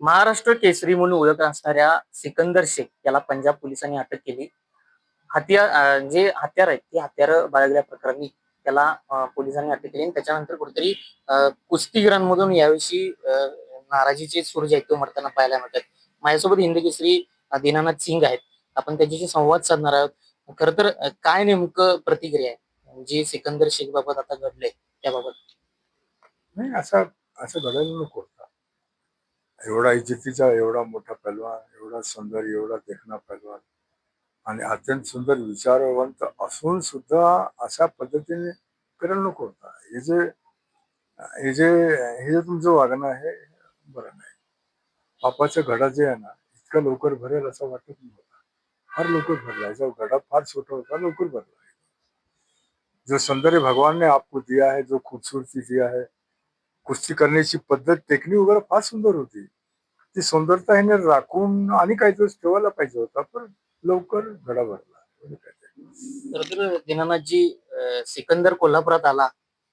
महाराष्ट्र केसरी म्हणून ओळख असणाऱ्या सिकंदर शेख याला पंजाब पोलिसांनी अटक केली. हत्यार जे हत्यार आहेत ते हत्यार बाळगल्या प्रकरणी त्याला पोलिसांनी अटक केली आणि त्याच्यानंतर कुठेतरी कुस्तीगिरांमधून याविषयी नाराजीचे सूर जे आहेत ते उमटताना पाहायला मिळतात. माझ्यासोबत हिंद केसरी अं, दीनानाथ सिंग आहेत. आपण त्याच्याशी संवाद साधणार आहोत. खर तर काय नेमकं प्रतिक्रिया आहे? जे सिकंदर शेख बाबत आता घडलंय त्याबाबत. नाही असं असं घडायला नको. एवढा इज्जतीचा एवढा मोठा पहलवान एवढा सुंदर एवढा देखणा पहलवान. आणि अत्यंत सुंदर विचारवंत असून सुद्धा अशा पद्धतीने करायला नको होता. हे जे हे जे हे जे तुमचं वागणं आहे बरं नाही. पापाचं घडा जे आहे ना इतकं लवकर भरेल असं वाटत नव्हता. फार लवकर भरला. याचा घडा फार छोटा होता लवकर भरला. जो सौंदर्य भगवान ने आपको दिया है जो खूबसूरती दिया है कुस्ती करण्याची पद्धत टेक्निक वगैरे फार सुंदर होती. ती सुंदरता ह्याने राखून आणि काहीतरी ठेवायला पाहिजे होता पण लवकर घडा भरला दीनानाथजी सिकंदर कोल्हापुरात आला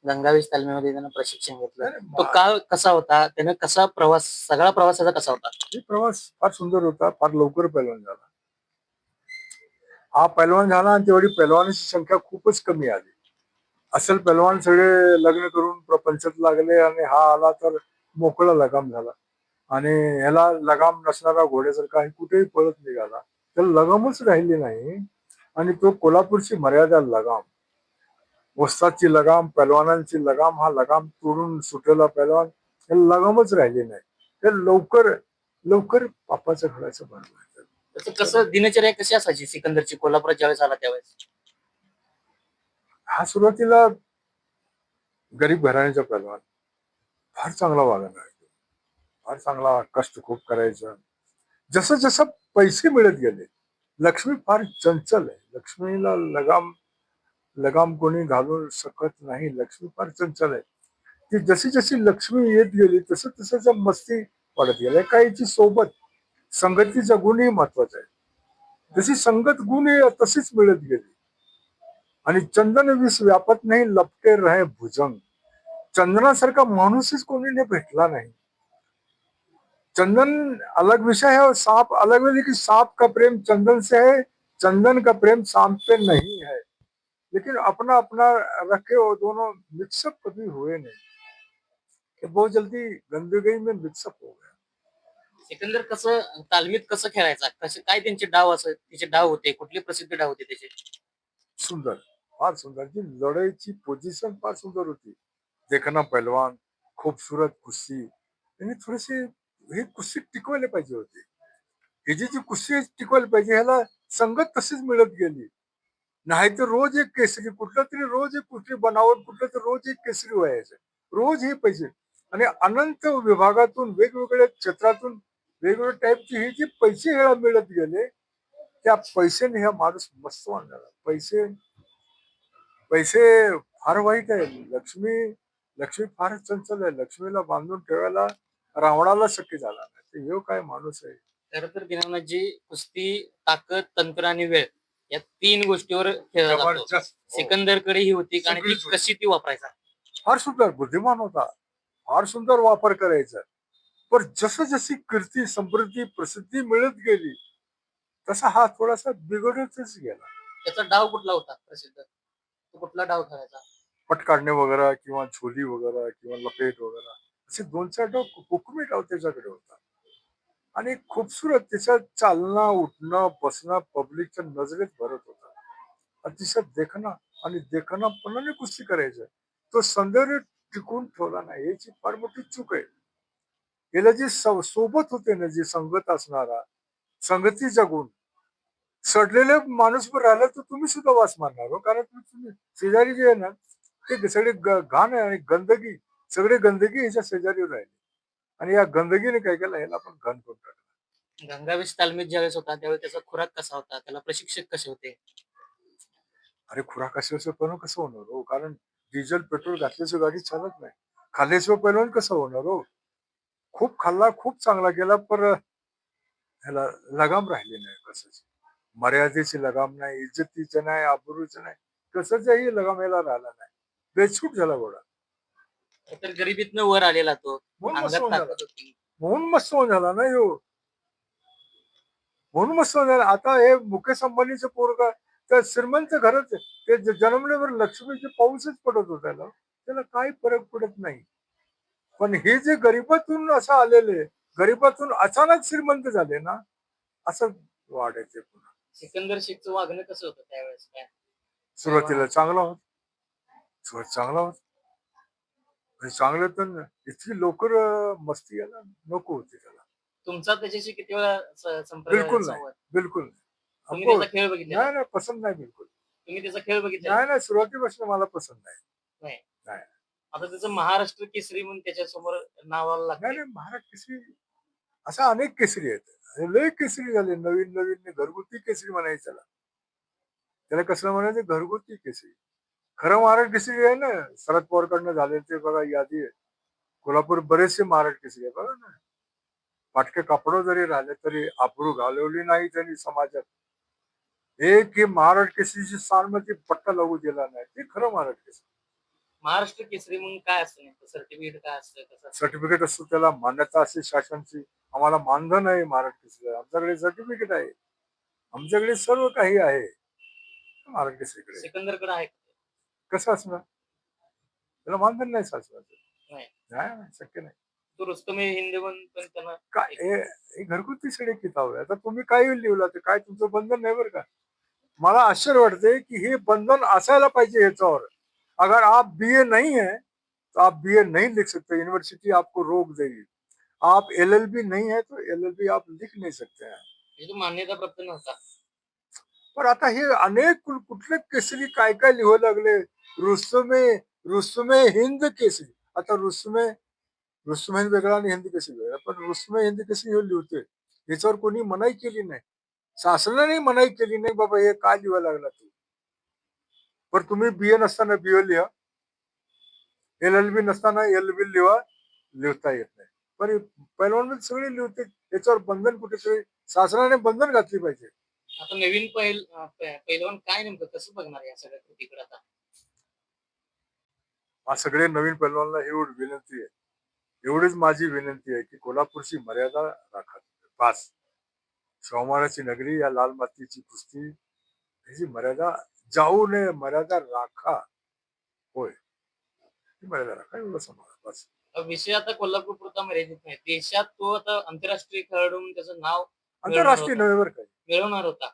गंगावेश तालमीमध्ये त्यानं प्रशिक्षण घेतलं. तो काळ कसा होता? त्यानं कसा प्रवास सगळा प्रवासाचा कसा होता? हे प्रवास फार सुंदर होता फार लवकर पैलवान झाला. हा पैलवान झाला आणि तेवढी पैलवानाची संख्या खूपच कमी आली. असल पैलवान सगळे लग्न करून प्रपंचात लागले आणि हा आला तर मोकळा लगाम झाला. आणि ह्याला लगाम नसणारा घोड्यासारखा हे कुठेही पळत निघाला. त्याला लगामच राहिली नाही. आणि तो कोल्हापूरची मर्यादा लगाम. वस्तादची लगाम पैलवानांची लगाम हा लगाम तोडून सुटलेला पैलवान याला लगामच राहिली नाही. तर लवकर लवकर पापाचं घडायचं बनलं त्याचं कसं दिनचर्या कशी असायची सिकंदरची? कोल्हापुरात ज्यावेळेस आला त्यावेळेस? हा सुरुवातीला गरीब घराण्याचा पैलवान फार चांगला वागणं आहे. फार चांगला कष्ट खूप करायचा. जसं जसं पैसे मिळत गेले लक्ष्मी फार चंचल आहे. लक्ष्मीला लगाम लगाम कोणी घालू शकत नाही. लक्ष्मी फार चंचल आहे. ती जशी जशी लक्ष्मी येत गेली तसं तसं मस्ती वाढत गेल्या काहीची सोबत संगतीचा गुणही महत्त्वाचा आहे. जशी संगत गुण तशीच मिळत गेली. आणि चंदन विष व्यापत नाही लपटे रहे भुजंग. चंदनासारखा माणूसच कोणी भेटला नाही. चंदन अलग विषय है और सांप अलग है लेकिन सांप का प्रेम चंदन से है चंदन का प्रेम सांप पे नहीं है। लेकिन अपना अपना रखे वो दोनों मिक्सअप कभी हुए नहीं। कि बहुत जल्दी गंदगी में मिक्सअप हो गया। सिकंदर कसं तालमीत कसं खेळायचा? कसे काय त्यांचे डाव असत त्याचे डाव होते? कुठले प्रसिद्ध डाव होते त्याचे? सुंदर फार सुंदर. ती लढाईची पोझिशन फार सुंदर होती. देखना पहलवान खूबसूरत कुस्ती. थोडेसे हे कुस्ती टिकवायला पाहिजे होते. ही जी जी कुस्ती टिकवायला पाहिजे ह्याला संगत तशीच मिळत गेली. नाही तर रोज एक केसरी कुठलं तरी रोज एक कुठली बनावट कुठलं तरी रोज एक केसरी व्हायचं. रोज हे पाहिजे. आणि अनंत विभागातून वेगवेगळ्या क्षेत्रातून वेगवेगळ्या टाईपचे हे जे पैसे ह्याला मिळत गेले त्या पैशाने हा माणूस मस्त झाला पैसे पैसे फार वाईट आहे. लक्ष्मी लक्ष्मी फार चंचल आहे. लक्ष्मीला बांधून ठेवायला रावणाला शक्य झाला नाही. ह्यो काय माणूस आहे? खरं तर दीनानाथजी कुस्ती ताकद तंत्र आणि वेळ या तीन गोष्टीवर खेळला जातो. जबरदस्त. हो. सिकंदरकडे ही होती आणि ती सगळीच. कशी ती वापरायचा? फार सुंदर बुद्धिमान होता. फार सुंदर वापर करायचा. पण जसं जशी कीर्ती समृद्धी प्रसिद्धी मिळत गेली तसा हा थोडासा बिघडतच गेला. त्याचा डाव कुठला होता प्रसिद्ध? तो कुठला डाव खेळायचा पट काढणे वगैरे किंवा झोली वगैरे किंवा लपेट वगैरे. असे दोन चार डोक हुकमी डाव त्याच्याकडे होता. आणि खूपसूरत त्याच्यात चालणं उठणं बसणं पब्लिकच्या नजरेत भरत होता. अतिशय देखणं आणि देखणापणाने कुस्ती करायचं. तो सौंदर्य टिकून ठेवला नाही याची फार मोठी चूक आहे. याला जे सोबत होते ना जे संगत असणारा संगतीचा गुण सडलेले माणूस पण राहिला तर तुम्ही सुद्धा वास मारणार हो. कारण तुम्ही शेजारी जे आहे ना ते सगळे घाण आहे आणि गंदगी सगळे गंदगी ह्याच्या शेजारी राहिली. आणि या गंदगीने काय केलं? ह्याला आपण घाण करून टाकलं. गंगावेश तालमीत ज्यावेळेस होता त्यावेळेस त्याचा खुराक कसा होता? त्याला प्रशिक्षक कसे होते? अरे खुराक असल्याशिवाय पण कसं होणार हो? कारण डिझेल पेट्रोल घातल्याशिवाय गाडी चालत नाही. खाल्ल्याशिवाय पहिलवान कसं होणार हो? खूप खाल्ला खूप चांगला गेला पर ह्याला लगाम राहिली नाही कशाची. मर्यादेची लगाम नाही इज्जतीचं नाही आबरूचं नाही. कसंही लगाम याला राहिला नाही. बेछूट झाला घोडा. तर गरिबीतनं वर आलेला तो. म्हणून अंगात असं होणार. ताकद होती. म्हणून मस्त झाला ना ह्यो म्हणून मस्त झाला आता हे मुकेश अंबानीचं पोरगा त्या श्रीमंत घरच आहे. ते ज- जन्मल्यावर लक्ष्मीचे पाऊसच पडत होता त्याला त्याला काही फरक पडत नाही. पण हे जे गरिबातून असं आलेले गरिबातून अचानक श्रीमंत झाले ना असं वाढायचे पुन्हा. सिकंदर शेखचं वागणं कसं होतं त्यावेळेस? काय? सुरुवातीला चांगला होत. सुरुवात चांगला होत. चांगलं तर इतकी लवकर मस्ती यायला नको होती त्याला. तुमचा त्याच्याशी किती वेळा स- संपर्क बिलकुल नाही. संवाद? बिलकुल नाही. तुम्ही खेळ बघितला नाही नाही पसंत नाही बिलकुल. तुम्ही त्याचा खेळ बघितला नाही नाही सुरुवातीपासून मला पसंत नाही. आता त्याचं महाराष्ट्र केसरी म्हणून त्याच्यासमोर नावाला नाही लागतं. नाही महाराज केसरी असा अनेक केसरी आहेत. आणि लय केसरी झाले. नवीन नवीन घरगुती केसरी म्हणायचं त्याला. त्याला कसं म्हणायचं? घरगुती केसरी. खरं महाराज केसरी आहे ना? शरद पवारकडनं झाले ते बघा यादी आहे. कोल्हापूर बरेचसे महाराज केसरी आहे बघा ना. पाटके कापडं जरी राहिले तरी आबरू घालवली नाही त्यांनी समाजात. एक ही महाराज केसरीची मध्ये पट्टा लागू दिला नाही ते खरं महाराज केसरी. महाराष्ट्र केसरी म्हणून काय असतं सर्टिफिकेट काय असतं? सर्टिफिकेट असतो? त्याला मान्यता असते शासनची. आम्हाला मानधन आहे महाराष्ट्र आमच्याकडे सर्टिफिकेट आहे. आमच्याकडे सर्व काही आहे. महाराष्ट्रीकडे सिकंदरकडे आहे? कसं असणार? त्याला मानधन नाही शासनाचं नाही. शक्य नाही. तो काय घरगुती सडे किताब आहे आता तुम्ही काही लिहिलं तर काय तुमचं बंधन नाही बरं का? मला आश्चर्य वाटते की हे बंधन असायला पाहिजे ह्याच्यावर अगर आप बीए नहीं है तो आप बीए नहीं लिख सकते. यूनिवर्सिटी आपको रोक देगी. आप एलएलबी नहीं है तो एलएलबी आप लिख नहीं सकते हैं. तो मान्यता प्राप्त नव्हता. पण आता हे अनेक कुठले केसरी काय काय लिहू लागले? रुस्तमे रुस्तमे हिंद केसरी. आता रुस्तमे रुस्तमे हिंद वेगळा आणि हिंदी केसरी वेगळा. पण रुस्तमे हिंद केसरी हे लिहते याच्यावर कोणी मनाई केली नाही. शासनाने मनाई केली नाही बाबा हे काय लिहायला लागला तू? पण तुम्ही बीए नसताना बीए लिहा. एल एल बी नसताना एल बी लिहा लिहिता येत नाही. पण पहिलवान सगळे लिहिते. याच्यावर बंधन कुठेतरी शासनाने बंधन घातली पाहिजे. आता नवीन पहिल अं, पहिलवान काय नेमकं? कसं बघणार या सगळ्या कृतीकडे आता? हा सगळे नवीन पैलवानला एवढी विनंती आहे. एवढीच माझी विनंती आहे की कोल्हापूरची मर्यादा राखा. पास सोमवाराची नगरी या लाल मातीची कुस्ती ह्याची मर्यादा जाऊ नये मर्यादा राखा. होय. ही मर्यादा राखा एवढं समजा बस. विषय आता कोल्हापूर पुरता मर्यादित नाही. देशात तो आता आंतरराष्ट्रीय खेळाडू त्याचं नाव आंतरराष्ट्रीय नव्हे काय मिळवणार होता.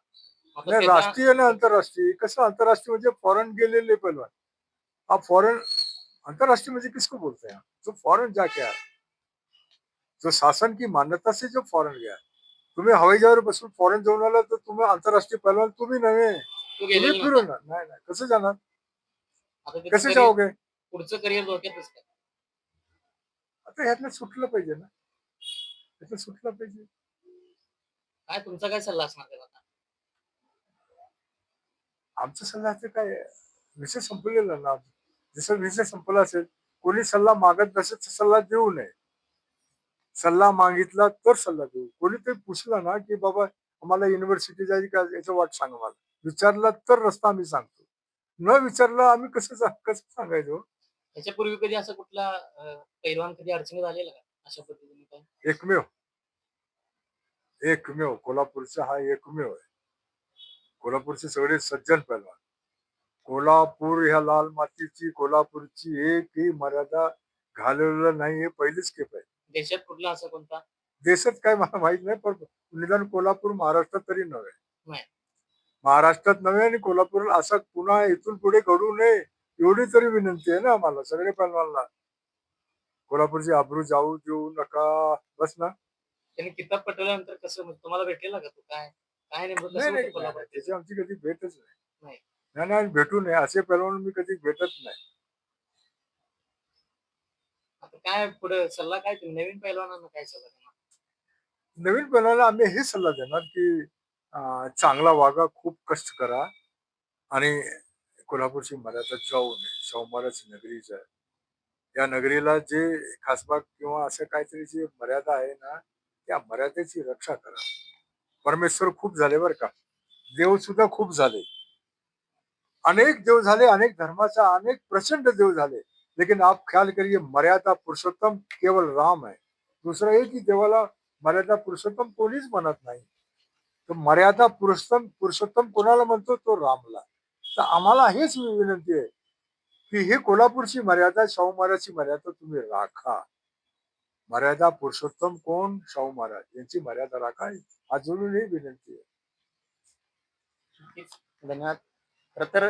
नाही राष्ट्रीय ना आंतरराष्ट्रीय. कसं आंतरराष्ट्रीय म्हणजे फॉरेन गेलेले पैलवान. आप फॉरेन अंतरराष्ट्रीय म्हणजे किसको बोलते हैं? जो फॉरेन जाके आया। जो शासन की मान्यता से जो फॉरेन गया। तुम्ही हवाई जहाजावर बसून फॉरेन जाऊन आला तर तुम्ही आंतरराष्ट्रीय पैलवान तुम्ही नव्हे। तुम्ही फिरून नाही नाही. कसं जाणार? कसे जाओगे पुढचं करिअर धोक्यातच आता ह्यातलं सुटलं पाहिजे ना? ह्यातलं सुटलं पाहिजे. काय तुमचा काय सल्ला असणार आमचा सल्ला काय? विषय संपलेला ना जसं विषय संपला असेल कोणी सल्ला मागत नसेल तर सल्ला देऊ नये. सल्ला मागितला तर सल्ला देऊ. कोणीतरी पुसला ना की बाबा आम्हाला युनिव्हर्सिटी जायची का याचं वाट सांगा मला. विचारला तर रस्ता आम्ही सांगतो. न विचारला आम्ही कसं कसं सांगायचो? त्याच्यापूर्वी कधी असं कुठला पैलवान कधी अडचणीत आलेला का? अशा पद्धतीने काय? एकमेव. एकमेव. कोल्हापूरचा हा एकमेव आहे. कोल्हापूरचे सगळे सज्जन पैलवान. कोल्हापूर ह्या लाल मातीची कोल्हापूरची एकही मर्यादा घालवलेलं नाही हे पहिलीच खेप आहे. देशात कुठला असा कोणता? देशात काय मला माहीत नाही पण निदान कोल्हापूर महाराष्ट्रात तरी नव्हे. महाराष्ट्रात नव्हे आणि कोल्हापूर असा पुन्हा इथून पुढे घडू नये एवढी तरी विनंती आहे ना आम्हाला सगळे पैलवानला कोल्हापूरची आबरू जाऊ देऊ नका बस ना. त्यांनी किताब पटवल्यानंतर कसं तुम्हाला भेटलेला का तो? काय? काय नाही त्याची आमची कधी भेटच नाही. नाही. नाही नाही भेटू नये. असे पैलवान मी कधी भेटत नाही. आता काय पुढे सल्ला काय तुम्ही? नवीन पैलवानांना काय सल्ला देणार? नवीन पैलवानला आम्ही हे सल्ला देणार की अं, चांगला वागा खूप कष्ट करा आणि कोल्हापूरची मर्यादा जाऊ नये. सोमवारच नगरीच आहे या नगरीला जे खासबाग किंवा असं काहीतरी जी मर्यादा आहे ना त्या मर्यादेची रक्षा करा. परमेश्वर खूप झाले बरं का. देव सुद्धा खूप झाले. अनेक देव झाले अनेक धर्माचा अनेक प्रचंड देव झाले. लेकिन आप ख्याल करिए मर्यादा पुरुषोत्तम केवल राम आहे दुसरं हे की देवाला मर्यादा पुरुषोत्तम कोणीच म्हणत नाही. तर मर्यादा पुरुषोत्तम पुरुषोत्तम कोणाला म्हणतो? तो रामला. तर आम्हाला हेच विनंती आहे की हे कोल्हापूरची मर्यादा शाहू महाराजची मर्यादा तुम्ही राखा. मर्यादा पुरुषोत्तम कोण? शाहू महाराज. यांची मर्यादा राखा. अजूनही विनंती आहे. धन्यवाद. खर तर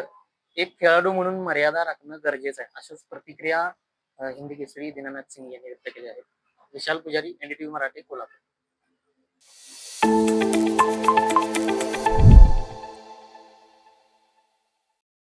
एक खेळाडू म्हणून मर्यादा राखणं गरजेचं आहे. अशाच प्रतिक्रिया हिंदी केसरी दिनानाथ सिंग यांनी व्यक्त केली आहेत विशाल पुजारी एनडीटीव्ही मराठी कोल्हापूर.